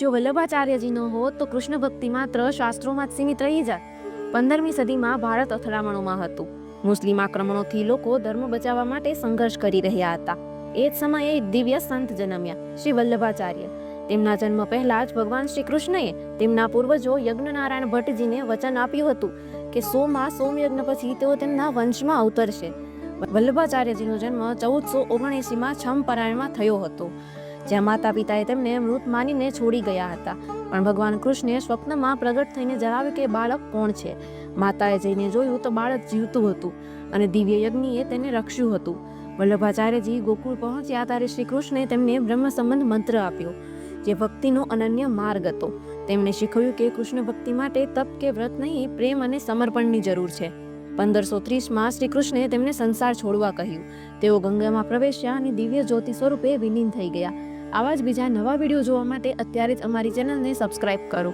જો વલ્લભાચાર્યજી ન હોત તો કૃષ્ણ ભક્તિ માત્ર શાસ્ત્રોમાં જ સીમિત રહી જાત. પંદરમી સદીમાં ભારત અથડામણોમાં હતું. મુસ્લિમ આક્રમણોથી લોકો ધર્મ બચાવવા માટે સંઘર્ષ કરી રહ્યા હતા. એ જ સમયે દિવ્ય સંત જન્મ્યા શ્રી વલ્લભાચાર્ય. તેમના જન્મ પહેલા જ ભગવાન શ્રી કૃષ્ણએ તેમના પૂર્વજો યજ્ઞનારાયણ ભટ્ટજીને વચન આપ્યું હતું કે સોમાં સોમયજ્ઞ પછી તેઓ તેમના વંશમાં અવતરશે. વલ્લભાચાર્યજીનો જન્મ ચૌદસો ઓગણએંસીમાં છમ પરાયણમાં થયો હતો. જ્યાં માતા પિતાએ તેમને મૃત માનીને છોડી ગયા હતા. પણ ભગવાન કૃષ્ણે સ્વપ્નમાં પ્રગટ થઈને જણાવ્યું કે, બાળક કોણ છે? માતાએ જઈને જોયું તો બાળક જીવતું હતું અને દિવ્ય યજ્ઞીએ તેને રક્ષ્યું હતું. વલ્લભાચાર્યજી ગોકુળ પહોંચ્યા ત્યારે શ્રી કૃષ્ણે તેમને બ્રહ્મ સંબંધ મંત્ર આપ્યો, જે ભક્તિનો અનન્ય માર્ગ હતો. તેમણે શીખવ્યું કે, કૃષ્ણ ભક્તિ માટે તપ કે વ્રત નહીં, પ્રેમ અને સમર્પણની જરૂર છે. પંદરસો ત્રીસમાં શ્રી કૃષ્ણે તેમને સંસાર છોડવા કહ્યું. તેઓ ગંગામાં પ્રવેશ્યા અને દિવ્ય જ્યોતિ સ્વરૂપે વિલીન થઈ ગયા. આવા જ બીજા નવા વીડિયો જોવા માટે અત્યારે જ અમારી ચેનલને સબસ્ક્રાઇબ કરો.